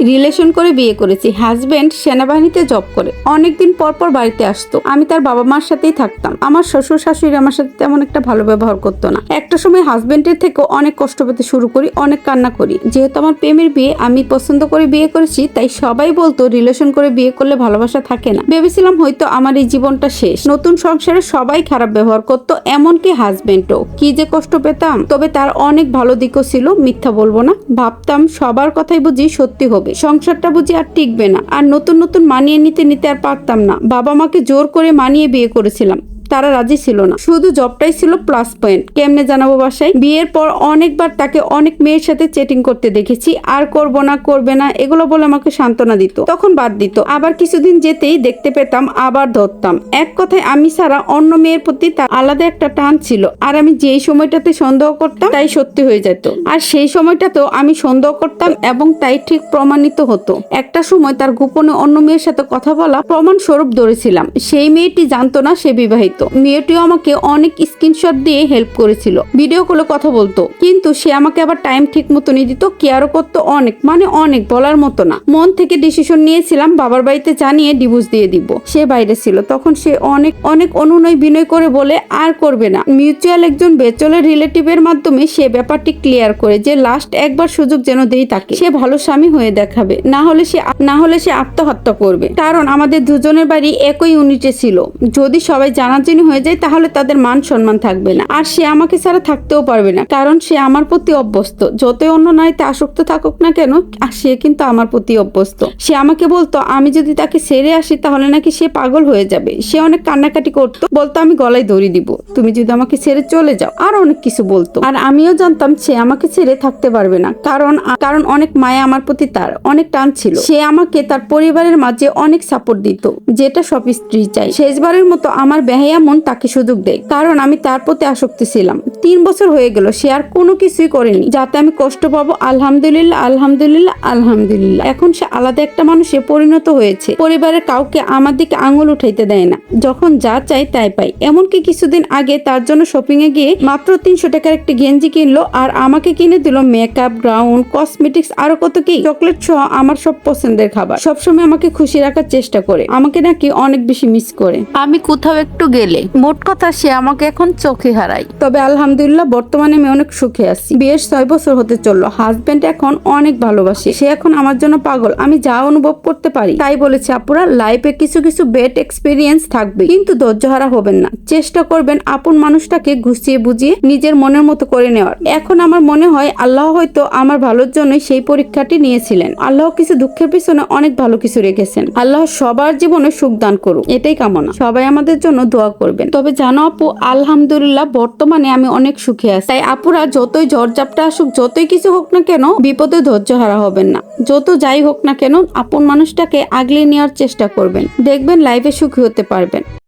Relation করে বিয়ে করেছি। হাজবেন্ড সেনাবাহিনীতে জব করে। অনেকদিন পর পর বাড়িতে আসতো। আমি তার বাবা মার সাথেই থাকতাম। আমার শ্বশুর, শাশুড়ি আমার সাথে তেমন একটা ভালো ব্যবহার করতো না। একটা সময় হাজবেন্ডের থেকে অনেক কষ্ট পেতে শুরু করি, অনেক কান্না করি। যেহেতু আমার প্রেমের বিয়ে, আমি পছন্দ করে বিয়ে করেছি, তাই সবাই বলতো রিলেশন করে বিয়ে করলে ভালোবাসা থাকে না। ভেবেছিলাম হয়তো আমার এই জীবনটা শেষ। নতুন সংসারে সবাই খারাপ ব্যবহার করতো, এমনকি হাজবেন্ডও। কি যে কষ্ট পেতাম, তবে তার অনেক ভালো দিকও ছিল, মিথ্যা বলব না। ভাবতাম সবার কথাই বুঝি সত্যি হবে। সংসারটা বুঝি আর টিকবে না। আর নতুন নতুন মানিয়ে নিতে নিতে আর পারতাম না। বাবা মাকে জোর করে মানিয়ে বিয়ে করেছিলাম। তারা রাজি ছিল না। শুধু জবটাই ছিল প্লাস পয়েন্ট কেমনে জানাব বাসায়? বিয়ের পর অনেকবার তাকে অনেক মেয়ের সাথে চেটিং করতে দেখেছি। আর করব না, করবে না, এগুলো বলে আমাকে সান্ত্বনা দিত। তখন বাদ দিত। আবার কিছুদিন যেতেই দেখতে পেতাম, আবার ধরতাম। এক কথায় আমি ছাড়া অন্য মেয়ের প্রতি তার আলাদা একটা টান ছিল। আর আমি যেই সময়টাতে সন্দেহ করতাম, তাই সত্যি হয়ে যেত। আর সেই সময়টাতেও আমি সন্দেহ করতাম এবং তাই ঠিক প্রমাণিত হতো। একটা সময় তার গোপনে অন্য মেয়ের সাথে কথা বলা প্রমাণ স্বরূপ ধরেছিলাম। সেই মেয়েটি জানতো না সে বিবাহিত। মেয়েটিও আমাকে অনেক স্ক্রিনশট দিয়ে হেল্প করেছিল ভিডিও কলে কথা বলতো। কিন্তু সে আমাকে আবার টাইম ঠিক মতনই দিত কেয়ারও করতো অনেক মানে অনেক বলার মতো না। মন থেকে ডিসিশন নিয়েছিলাম, বাবার বাড়িতে জানিয়ে ডিভোর্স দিয়ে দিব। সে বাইরে ছিল, তখন সে অনেক অনেক অনুনয় বিনয় করে বলে, আর করবে না। মিউচুয়াল একজন বেচলের রিলেটিভের মাধ্যমে সে ব্যাপারটি ক্লিয়ার করে যে লাস্ট একবার সুযোগ যেন দেই তাকে। সে ভালো স্বামী হয়ে দেখাবে। না হলে সে না হলে সে আত্মহত্যা করবে। কারণ আমাদের দুজনের বাড়ি একই ইউনিটে ছিল। যদি সবাই জানাজানি হয়ে যায়, তাহলে তাদের মান সম্মান থাকবে না। আর সে আমাকে ছাড়া থাকতেও পারবে না, কারণ সে আমার প্রতি অভ্যস্ত। যতই অন্য নারীতে আসক্ত থাকুক না কেন সে কিন্তু আমার প্রতি অভ্যস্ত। সে আমাকে বলতো, আমি যদি তাকে সেরে আসি, তাহলে নাকি সে পাগল হয়ে যাবে। সে অনেক কান্নাকাটি করতো, বলতো, আমি গলায় দড়ি দিব। তুমি যদি আমাকে ছেড়ে চলে যাও। আর অনেক কিছু বলতো। আর আমিও জানতাম, সে আমাকে ছেড়ে থাকতে পারবে না, কারণ কারণ অনেক মায়া আমার প্রতি তার, অনেক টান ছিল। সে আমাকে তার পরিবারের মাঝে অনেক সাপোর্ট দিত, যেটা সব স্ত্রী চাই শেষবারের মতো আমার বেহাইয়া মন তাকে সুযোগ দেয়। কারণ আমি তার প্রতি আসক্তি ছিলাম। তিন বছর হয়ে গেল সে আর কোনো কিছুই করেনি। যাতে আমি কষ্ট পাবো আলহামদুলিল্লাহ আলহামদুলিল্লাহ আলহামদুলিল্লাহ। এখন সে আলাদা একটা মানুষে পরিণত হয়েছে। পরিবারের কাউকে আমার দিকে আঙুল উঠাইতে দেয় না। যখন যা চাই তাই পাই। এমনকি কিছুদিন আগে তার জন্য শপিং এ গিয়ে মাত্র তিনশো টাকার একটি গেঞ্জি কিনলো আর আমাকে কিনে দিল মেকআপ গ্রাউন্ড কসমেটিক্স আরও কত কি। চকলেট সহ আমার সব পছন্দের খাবার। সবসময় আমাকে খুশি রাখার চেষ্টা করে। আমাকে নাকি অনেক বেশি মিস করে। আমি কোথাও একটু গেলে মোট কথা সে আমাকে এখন চোখে হারাই তবে আলহামদুলিল্লাহ বর্তমানে আমি অনেক সুখে আছি। বিয়ের ছয় বছর হতে চলল। হাজবেন্ড এখন অনেক ভালোবাসে। সে এখন আমার জন্য পাগল। আমি যা অনুভব করতে পারি, তাই বলেছে আপুরা লাইফে কিছু কিছু বেড এক্সপিরিয়েন্স থাকবে। কিন্তু ধৈর্যহারা হবেন না। চেষ্টা করবেন আপন মানুষটাকে ঘুষিয়ে বুঝিয়ে নিজের মনের মতো করে নেওয়ার। এখন আমার মনে হয়, আল্লাহ হয়তো আমার ভালোর জন্যই সেই পরীক্ষাটি নিয়েছিলেন। আল্লাহ কিছু দুঃখের পিছনে অনেক ভালো কিছু রেখেছেন। আল্লাহ সবার জীবনে সুখ দান করুক। এটাই কামনা। সবাই আমাদের জন্য দোয়া করবেন। তবে জানো আপু, আলহামদুলিল্লাহ, বর্তমানে আমি অনেক সুখে আছে। তাই আপুরা যতই ঝড়ঝাপটা আসুক, যতই কিছু হোক না কেন বিপদে ধৈর্য হারা হবেন না। যত যাই হোক না কেন আপন মানুষটাকে আগলে নেওয়ার চেষ্টা করবেন। দেখবেন লাইফে সুখী হতে পারবেন।